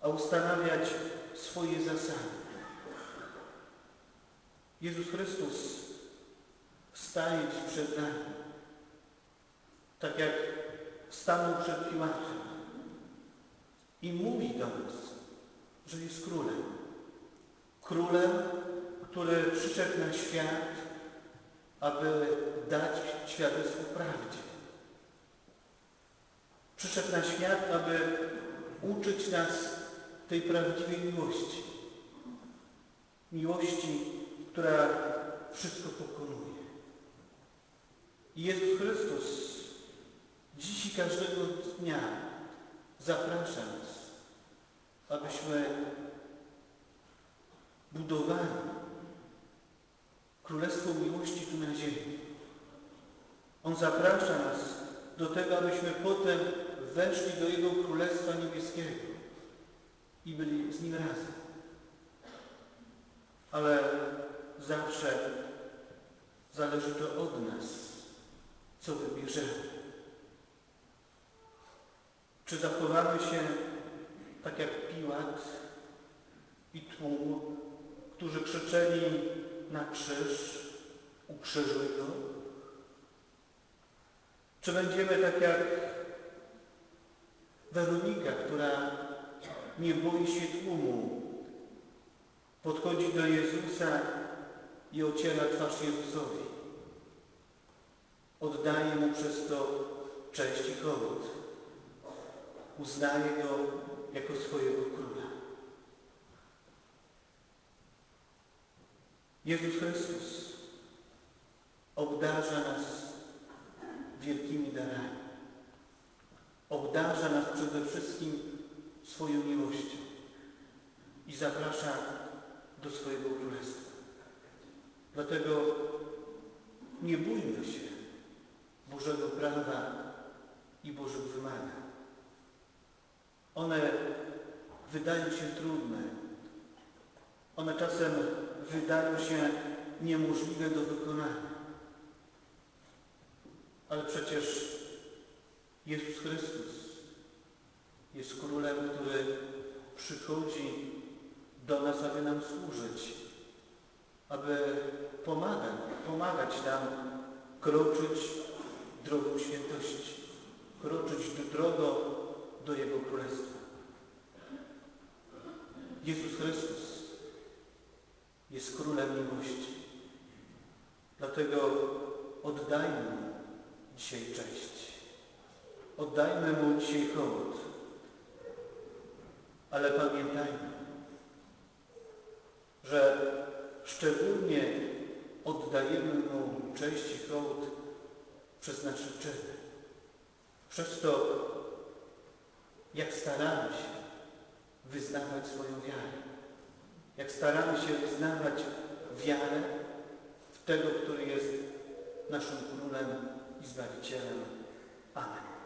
a ustanawiać swoje zasady. Jezus Chrystus staje dziś przed nami, tak jak stanął przed Piłatem i mówi do nas, że jest królem. Królem, który przyszedł na świat, aby dać świadectwo prawdzie. Przyszedł na świat, aby uczyć nas tej prawdziwej miłości. Miłości, która wszystko pokonuje. I Jezus Chrystus dziś i każdego dnia zaprasza nas, abyśmy budowali Królestwo Miłości tu na ziemi. On zaprasza nas do tego, abyśmy potem weszli do Jego Królestwa Niebieskiego i byli z Nim razem. Ale zawsze zależy to od nas, co wybierzemy. Czy zachowamy się tak jak Piłat i tłum, którzy krzyczeli na krzyż, ukrzyżuj go? Czy będziemy tak jak Weronika, która nie boi się tłumu, podchodzi do Jezusa i ociera twarz Jezusowi. Oddaje Mu przez to cześć i hołd. Uznaje Go jako swojego Króla. Jezus Chrystus obdarza nas wielkimi darami. Obdarza nas przede wszystkim swoją miłością i zaprasza do swojego Królestwa. Dlatego nie bójmy się Bożego prawa i Bożych wymagań. One wydają się trudne. One czasem wydają się niemożliwe do wykonania. Ale przecież Jezus Chrystus jest Królem, który przychodzi do nas, aby nam służyć, aby pomagać, pomagać nam kroczyć drogą świętości, kroczyć drogą do Jego Królestwa. Jezus Chrystus jest Królem miłości. Dlatego oddajmy Mu dzisiaj cześć. Oddajmy Mu dzisiaj hołd. Ale pamiętajmy, że szczególnie oddajemy Mu cześć i hołd przez nasze czyny. Przez to, jak staramy się wyznawać swoją wiarę. Jak staramy się wyznawać wiarę w tego, który jest naszym Królem i Zbawicielem. Amen.